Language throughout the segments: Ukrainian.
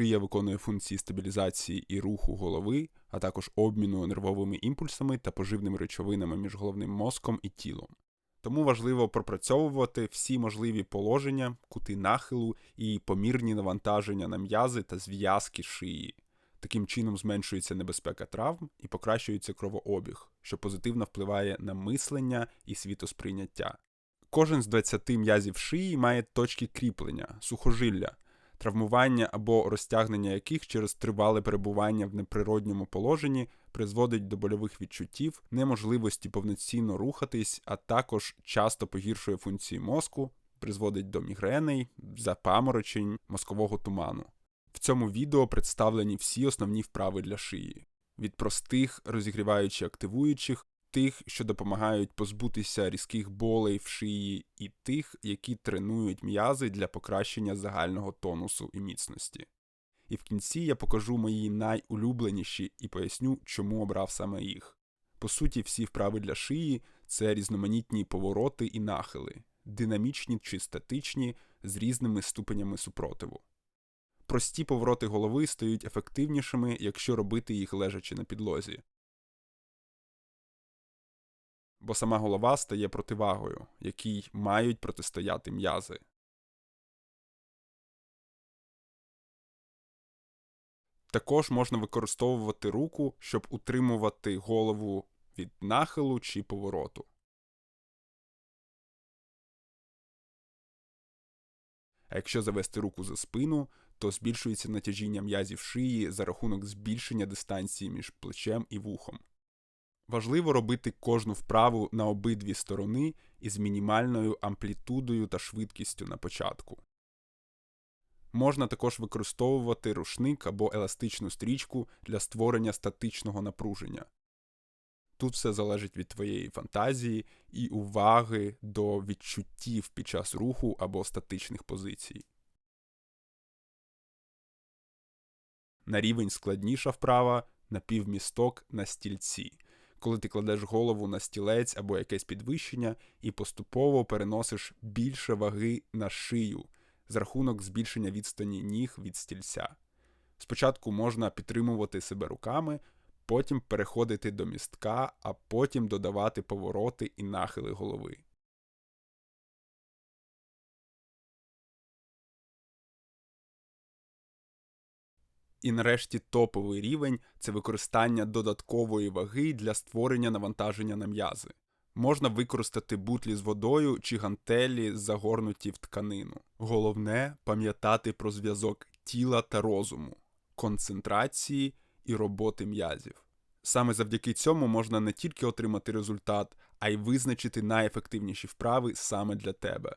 Шия виконує функції стабілізації і руху голови, а також обміну нервовими імпульсами та поживними речовинами між головним мозком і тілом. Тому важливо пропрацьовувати всі можливі положення, кути нахилу і помірні навантаження на м'язи та зв'язки шиї. Таким чином зменшується небезпека травм і покращується кровообіг, що позитивно впливає на мислення і світосприйняття. Кожен з 20 м'язів шиї має точки кріплення, сухожилля, травмування або розтягнення яких через тривале перебування в неприродньому положенні призводить до больових відчуттів, неможливості повноцінно рухатись, а також часто погіршує функції мозку, призводить до мігреней, запаморочень, мозкового туману. В цьому відео представлені всі основні вправи для шиї. Від простих, розігріваючи активуючих, тих, що допомагають позбутися різких болей в шиї, і тих, які тренують м'язи для покращення загального тонусу і міцності. І в кінці я покажу мої найулюбленіші і поясню, чому обрав саме їх. По суті, всі вправи для шиї це різноманітні повороти і нахили, динамічні чи статичні з різними ступенями супротиву. Прості повороти голови стають ефективнішими, якщо робити їх лежачи на підлозі. Бо сама голова стає противагою, якій мають протистояти м'язи. Також можна використовувати руку, щоб утримувати голову від нахилу чи повороту. А якщо завести руку за спину, то збільшується натяжіння м'язів шиї за рахунок збільшення дистанції між плечем і вухом. Важливо робити кожну вправу на обидві сторони із мінімальною амплітудою та швидкістю на початку. Можна також використовувати рушник або еластичну стрічку для створення статичного напруження. Тут все залежить від твоєї фантазії і уваги до відчуттів під час руху або статичних позицій. На рівень складніша вправа напівмісток на стільці, коли ти кладеш голову на стілець або якесь підвищення і поступово переносиш більше ваги на шию з рахунок збільшення відстані ніг від стільця. Спочатку можна підтримувати себе руками, потім переходити до містка, а потім додавати повороти і нахили голови. І нарешті топовий рівень це використання додаткової ваги для створення навантаження на м'язи. Можна використати бутлі з водою чи гантелі, загорнуті в тканину. Головне пам'ятати про зв'язок тіла та розуму, концентрації і роботи м'язів. Саме завдяки цьому можна не тільки отримати результат, а й визначити найефективніші вправи саме для тебе.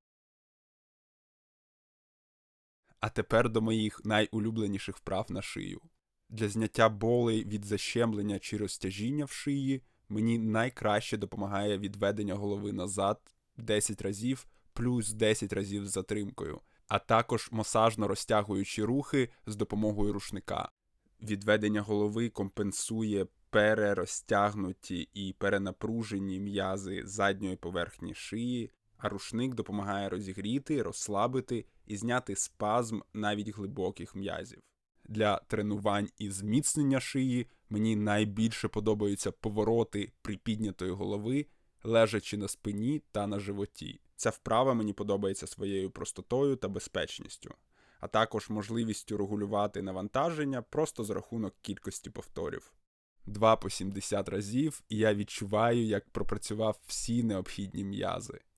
А тепер до моїх найулюбленіших вправ на шию. Для зняття болей від защемлення чи розтяжіння в шиї мені найкраще допомагає відведення голови назад 10 разів плюс 10 разів з затримкою, а також масажно розтягуючі рухи з допомогою рушника. Відведення голови компенсує перерозтягнуті і перенапружені м'язи задньої поверхні шиї, а рушник допомагає розігріти, розслабити і зняти спазм навіть глибоких м'язів. Для тренувань і зміцнення шиї мені найбільше подобаються повороти припіднятої голови, лежачи на спині та на животі. Ця вправа мені подобається своєю простотою та безпечністю, а також можливістю регулювати навантаження просто за рахунок кількості повторів. Два по 70 разів, і я відчуваю, як пропрацював всі необхідні м'язи.